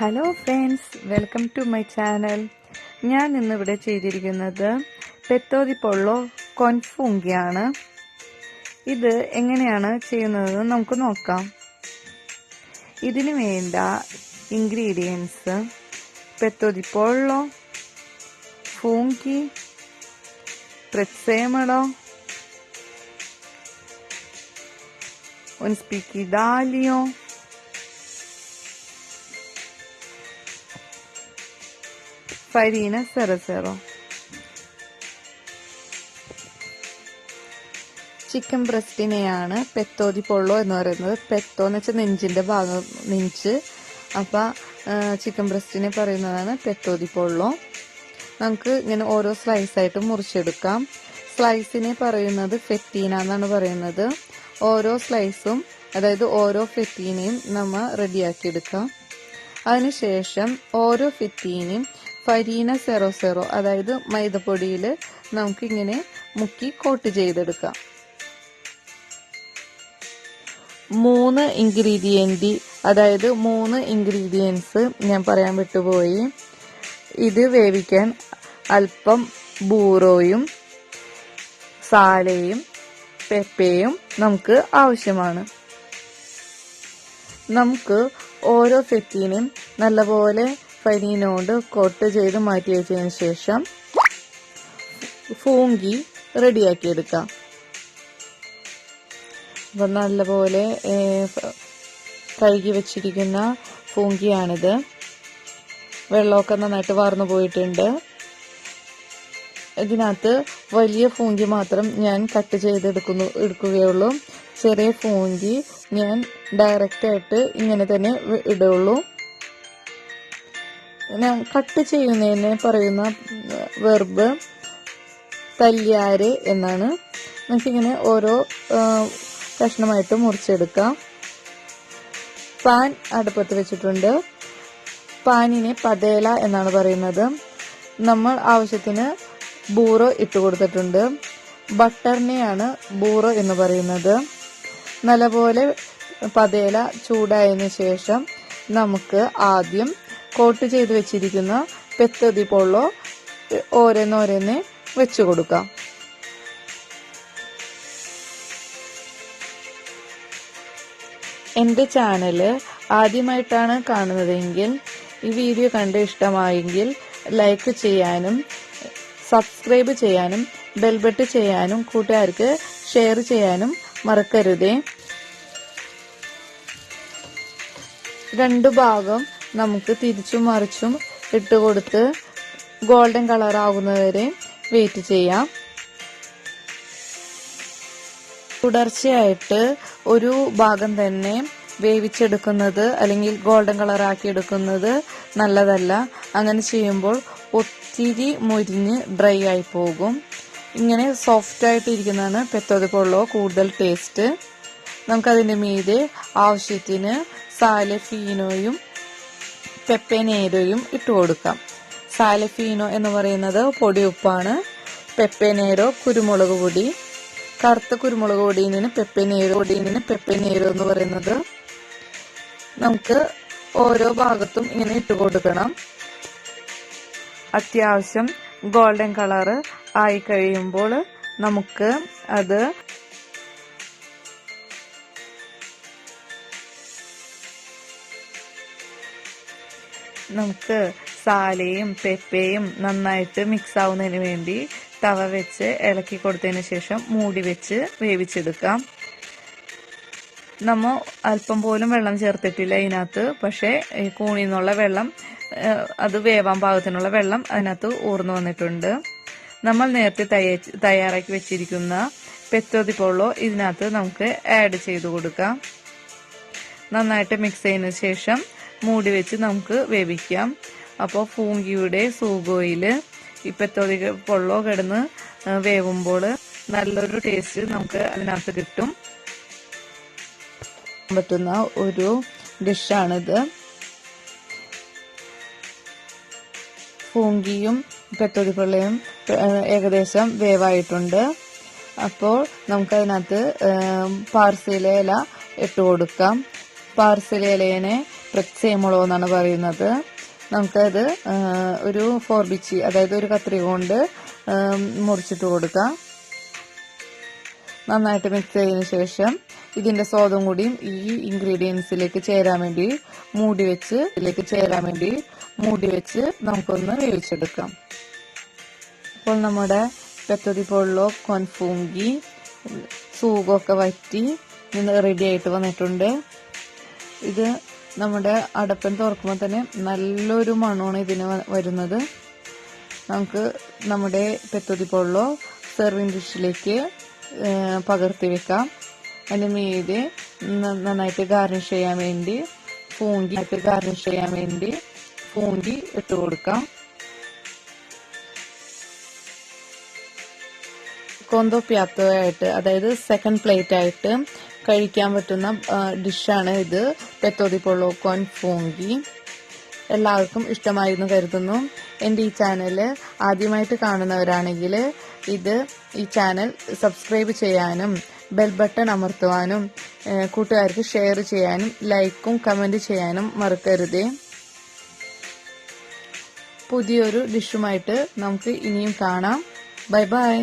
Hello friends welcome to my channel ഞാൻ ഇന്നിവിടെ ചെയ്തിരിക്കുന്നത് പെത്തോതി പൊള്ളോ കൊൻഫുങ്കിയാണ്. ഇത് എങ്ങനെയാണ് ചെയ്യുന്നതെന്ന് നമുക്ക് നോക്കാം. ഇതിന് വേണ്ട ഇൻഗ്രീഡിയൻസ് പെത്തോതി പൊള്ളോ ഫൂങ്കി prezzemolo, un d'aglio, farina 00 chicken ബ്രസ്റ്റിനെയാണ് പെത്തോതി പൊള്ളോ എന്ന് പറയുന്നത്. പെത്തോ എന്ന് വെച്ചാൽ നെഞ്ചിന്റെ ഭാഗം നെഞ്ച്. അപ്പോൾ ചിക്കൻ ബ്രസ്റ്റിനെ പറയുന്നതാണ് പെത്തോതി പൊള്ളോ നമുക്ക് ഇങ്ങനെ ഓരോ സ്ലൈസ് ആയിട്ട് മുറിച്ചെടുക്കാം. സ്ലൈസിനെ പറയുന്നത് ഫെറ്റീന എന്നാണ് പറയുന്നത്. ഓരോ സ്ലൈസും അതായത് ഓരോ ഫെറ്റീനയും നമ്മൾ റെഡിയാക്കി എടുക്കാം. അതിനുശേഷം ഓരോ ഫെറ്റീനയും ഫരീന സെറോ സെറോ അതായത് മൈദപ്പൊടിയിൽ നമുക്കിങ്ങനെ മുക്കി കോട്ട് ചെയ്തെടുക്കാം. മൂന്ന് ഇൻഗ്രീഡിയന്റ് അതായത് മൂന്ന് ഇൻഗ്രീഡിയൻസ് ഞാൻ പറയാൻ വിട്ടുപോയി. ഇത് വേവിക്കാൻ അല്പം ബൂറോയും സാലയും പെപ്പയും നമുക്ക് ആവശ്യമാണ്. നമുക്ക് ഓരോ സെറ്റിനും നല്ലപോലെ ഫരീനോട് കോട്ട് ചെയ്ത് മാറ്റി വെച്ചതിന് ശേഷം ഫൂങ്കി റെഡിയാക്കി എടുക്കാം. അപ്പം നല്ലപോലെ കഴുകി വെച്ചിരിക്കുന്ന ഫൂങ്കിയാണിത്. വെള്ളമൊക്കെ നന്നായിട്ട് വാർന്നു പോയിട്ടുണ്ട്. ഇതിനകത്ത് വലിയ ഫൂങ്കി മാത്രം ഞാൻ കട്ട് ചെയ്തെടുക്കുന്നു എടുക്കുകയുള്ളൂ. ചെറിയ ഫൂങ്കി ഞാൻ ഡയറക്റ്റായിട്ട് ഇങ്ങനെ തന്നെ ഇടുള്ളൂ. കട്ട് ചെയ്യുന്നതിന് പറയുന്ന വെർബ് തല്യാര് എന്നാണ്. നമുക്കിങ്ങനെ ഓരോ കഷ്ണമായിട്ട് മുറിച്ചെടുക്കാം. പാൻ അടുപ്പത്ത് വെച്ചിട്ടുണ്ട്. പാനിനെ പതേല എന്നാണ് പറയുന്നത്. നമ്മൾ ആവശ്യത്തിന് ബൂറോ ഇട്ട് കൊടുത്തിട്ടുണ്ട്. ബട്ടറിനെയാണ് ബൂറോ എന്ന് പറയുന്നത്. നല്ലപോലെ പതേല ചൂടായതിനു ശേഷം നമുക്ക് ആദ്യം കോട്ട് ചെയ്ത് വെച്ചിരിക്കുന്ന പെത്തതി പൊള്ളോ ഓരോന്നോരോന്ന് വെച്ചു കൊടുക്കാം. എന്റെ ചാനൽ ആദ്യമായിട്ടാണ് കാണുന്നതെങ്കിൽ ഈ വീഡിയോ കണ്ട് ഇഷ്ടമായെങ്കിൽ ലൈക്ക് ചെയ്യാനും സബ്സ്ക്രൈബ് ചെയ്യാനും ബെൽബട്ട് ചെയ്യാനും കൂട്ടുകാർക്ക് ഷെയർ ചെയ്യാനും മറക്കരുതേ. രണ്ടു ഭാഗം നമുക്ക് തിരിച്ചും മറിച്ചും ഇട്ട് കൊടുത്ത് ഗോൾഡൻ കളർ ആകുന്നവരെ വെയിറ്റ് ചെയ്യാം. തുടർച്ചയായിട്ട് ഒരു ഭാഗം തന്നെ വേവിച്ചെടുക്കുന്നത് അല്ലെങ്കിൽ ഗോൾഡൻ കളർ ആക്കി എടുക്കുന്നത് നല്ലതല്ല. അങ്ങനെ ചെയ്യുമ്പോൾ ഒത്തിരി മുരിഞ്ഞ് ഡ്രൈ ആയി പോകും. ഇങ്ങനെ സോഫ്റ്റ് ആയിട്ട് ഇരിക്കുന്നതാണ് പെത്തോതപ്പൊള്ളോ കൂടുതൽ ടേസ്റ്റ് നമുക്കതിന്റെ മീതെ ആവശ്യത്തിന് സാലഫീനോയും പെപ്പനേരോയും ഇട്ട് കൊടുക്കാം. സാലഫീനോ എന്ന് പറയുന്നത് പൊടിയുപ്പാണ് പെപ്പനേരോ കുരുമുളക് പൊടി. കറുത്ത കുരുമുളക് പൊടിയിൽ പെപ്പനേരോ പൊടിയിൽ പെപ്പനേരോ എന്ന് പറയുന്നത് നമുക്ക് ഓരോ ഭാഗത്തും ഇങ്ങനെ ഇട്ട് കൊടുക്കണം. അത്യാവശ്യം ഗോൾഡൻ കളർ ആയി കഴിയുമ്പോൾ നമുക്ക് അത് നമുക്ക് സാലയും പെപ്പയും നന്നായിട്ട് മിക്സ് ആവുന്നതിന് വേണ്ടി തവ വെച്ച് ഇളക്കി കൊടുത്തതിന് ശേഷം മൂടി വെച്ച് വേവിച്ചെടുക്കാം. നമ്മൾ അല്പം പോലും വെള്ളം ചേർത്തിട്ടില്ല അതിനകത്ത് പക്ഷേ ഈ കൂണിൽ നിന്നുള്ള വെള്ളം അത് വേവാൻ പാകത്തിനുള്ള വെള്ളം അതിനകത്ത് ഊർന്നു വന്നിട്ടുണ്ട്. നമ്മൾ നേരത്തെ തയ്യാറാക്കി വെച്ചിരിക്കുന്ന പെത്തോതി പൊള്ളോ ഇതിനകത്ത് നമുക്ക് ആഡ് ചെയ്ത് കൊടുക്കാം. നന്നായിട്ട് മിക്സ് ചെയ്തതിന് ശേഷം മൂടി വെച്ച് നമുക്ക് വേവിക്കാം. അപ്പോൾ ഫൂങ്കിയുടെ സൂഗോയിൽ ഈ പൊള്ളോ കിടന്ന് വേവുമ്പോൾ നല്ലൊരു ടേസ്റ്റ് നമുക്ക് അതിനകത്ത് കിട്ടും. പറ്റുന്ന ഒരു ഡിഷാണിത്. പൂങ്കിയും പെത്തോടിപ്പള്ളയും ഏകദേശം വേവായിട്ടുണ്ട്. അപ്പോൾ നമുക്കതിനകത്ത് പാർസിലേല ഇട്ട് കൊടുക്കാം. പാർസലിലേനെ പ്രത്സേമുളോ എന്നാണ് പറയുന്നത്. നമുക്കത് ഒരു ഫോർബിച്ചി അതായത് ഒരു കത്രിക കൊണ്ട് മുറിച്ചിട്ട് കൊടുക്കാം. നന്നായിട്ട് മിക്സ് ചെയ്തതിനു ശേഷം ഇതിന്റെ സ്വാദും കൂടിയും ഈ ഇൻഗ്രീഡിയൻസിലേക്ക് ചേരാൻ വേണ്ടി മൂടി വെച്ച് ഇതിലേക്ക് ചേരാൻ വേണ്ടി മൂടി വെച്ച് നമുക്കൊന്ന് വേവിച്ചെടുക്കാം. അപ്പോൾ നമ്മുടെ പെത്തതി പൊള്ളോ കൊൻഫൂങ്കി സൂകൊക്കെ വറ്റി റെഡി ആയിട്ട് വന്നിട്ടുണ്ട്. ഇത് നമ്മുടെ അടപ്പൻ തുറക്കുമ്പോൾ തന്നെ നല്ലൊരു മണമാണ് ഇതിന് വരുന്നത്. നമുക്ക് നമ്മുടെ പെത്തതി പൊള്ളോ സെർവിങ് ഡിഷിലേക്ക് പകർത്തി വെക്കാം. അതിന് മീതെ നന്നായിട്ട് ഗാർണിഷ് ചെയ്യാൻ വേണ്ടി പൂങ്കി ഗാർണിഷ് ചെയ്യാൻ വേണ്ടി പൂങ്കി ഇട്ട് കൊടുക്കാം. കോന്തോ ആയിട്ട് അതായത് സെക്കൻഡ് പ്ലേറ്റ് ആയിട്ട് കഴിക്കാൻ പറ്റുന്ന ഡിഷാണ് ഇത്. പെത്തോതി പൊള്ളോ കോൺ ഫോങ്കി എല്ലാവർക്കും ഇഷ്ടമായിരുന്നു കരുതുന്നു. എന്റെ ഈ ചാനൽ ആദ്യമായിട്ട് കാണുന്നവരാണെങ്കിൽ ഇത് ഈ ചാനൽ സബ്സ്ക്രൈബ് ചെയ്യാനും ബെൽ ബട്ടൺ അമർത്തുവാനും കൂട്ടുകാർക്ക് ഷെയർ ചെയ്യാനും ലൈക്കും കമന്റ് ചെയ്യാനും മറക്കരുതേ. പുതിയൊരു ഡിഷുമായിട്ട് നമുക്ക് ഇനിയും കാണാം. Bye bye.